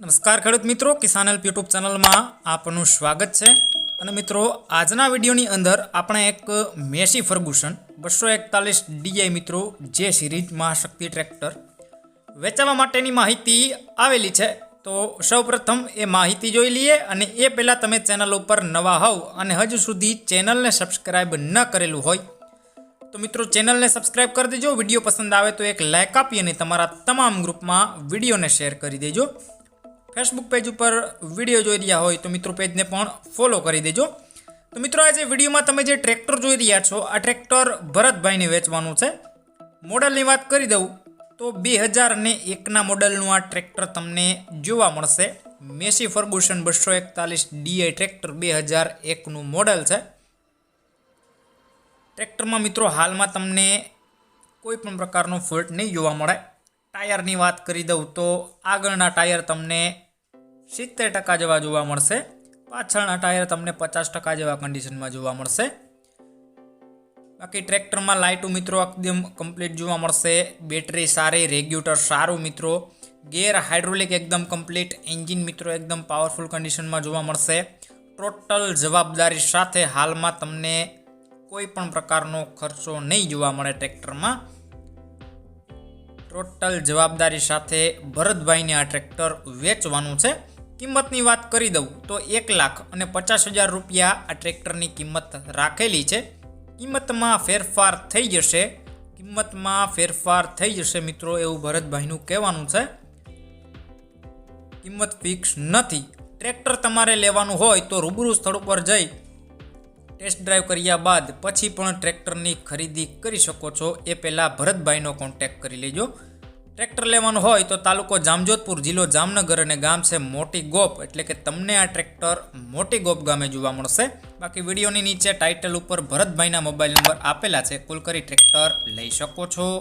નમસ્કાર ખેડૂત મિત્રો, કિસાન હેલ્પ યુટ્યુબ ચેનલમાં આપનું સ્વાગત છે. અને મિત્રો, આજના વિડીયોની અંદર આપણે એક મેસી ફર્ગુસન, બસો એકતાલીસ ડીઆઈ મિત્રો, જે સિરીઝ મહાશક્તિ ટ્રેક્ટર વેચાવા માટેની માહિતી આવેલી છે. તો સૌપ્રથમ એ માહિતી જોઈ લઈએ અને એ પહેલાં તમે ચેનલ ઉપર નવા હોવ અને હજુ સુધી ચેનલને સબસ્ક્રાઈબ ન કરેલું હોય, તો મિત્રો ચેનલને સબસ્ક્રાઈબ કરી દેજો. વીડિયો પસંદ આવે તો એક લાઇક આપી અને તમારા તમામ ગ્રુપમાં વિડીયોને શેર કરી દેજો. ફેસબુક પેજ ઉપર વીડિયો જોઈ રહ્યા હોય તો મિત્રો પેજને પણ ફોલો કરી દેજો. તો મિત્રો આજે વિડીયોમાં તમે જે ટ્રેક્ટર જોઈ રહ્યા છો, આ ટ્રેક્ટર ભરતભાઈને વેચવાનું છે. મોડલની વાત કરી દઉં તો બે હજાર અને એકના મોડલનું આ ટ્રેક્ટર તમને જોવા મળશે. મેસી ફર્ગુસન બસો એકતાલીસ ડીઆઈ ટ્રેક્ટર બે હજાર એકનું મોડલ છે. ટ્રેક્ટરમાં મિત્રો હાલમાં તમને કોઈ પણ પ્રકારનો ફોલ્ટ નહીં જોવા મળે. ટાયરની વાત કરી દઉં તો આગળના ટાયર તમને સિત્તેર ટકા જેવા જોવા મળશે. પાછળના ટાયર તમને પચાસ ટકા જેવા કન્ડિશનમાં જોવા મળશે. બાકી ટ્રેક્ટરમાં લાઇટો મિત્રો એકદમ કમ્પ્લીટ જોવા મળશે. બેટરી સારી રેગ્યુલેટર સારું મિત્રો. ગેર હાઇડ્રોલિક એકદમ કમ્પ્લીટ એન્જિન મિત્રો એકદમ પાવરફુલ કન્ડિશનમાં જોવા મળશે. ટોટલ જવાબદારી સાથે હાલમાં તમને કોઈ પણ પ્રકારનો ખર્ચો નહીં જોવા મળે ટ્રેક્ટરમાં. ટોટલ જવાબદારી સાથે ભરતભાઈને આ ટ્રેક્ટર વેચવાનું છે. કિંમતની વાત કરી દઉં તો એક લાખ અને પચાસ હજાર રૂપિયા આ ટ્રેક્ટરની કિંમત રાખેલી છે. કિંમતમાં ફેરફાર થઈ જશે. કિંમતમાં ફેરફાર થઈ જશે મિત્રો એવું ભરતભાઈનું કહેવાનું છે. કિંમત ફિક્સ નથી. ટ્રેક્ટર તમારે લેવાનું હોય તો રૂબરૂ સ્થળ ઉપર જઈ ટેસ્ટ ડ્રાઈવ કર્યા બાદ પછી પણ ટ્રેક્ટરની ખરીદી કરી શકો છો. એ પહેલાં ભરતભાઈનો કોન્ટેક્ટ કરી લેજો. ટ્રેક્ટર લેવાનું હોય તો તાલુકો જામજોધપુર, જિલ્લો જામનગર અને ગામ છે મોટી ગોપ. એટલે કે તમને આ ટ્રેક્ટર મોટી ગોપ ગામે જોવા મળશે. બાકી વિડીયોની નીચે ટાઇટલ ઉપર ભરતભાઈના મોબાઈલ નંબર આપેલા છે. કોલ કરી ટ્રેક્ટર લઈ શકો છો.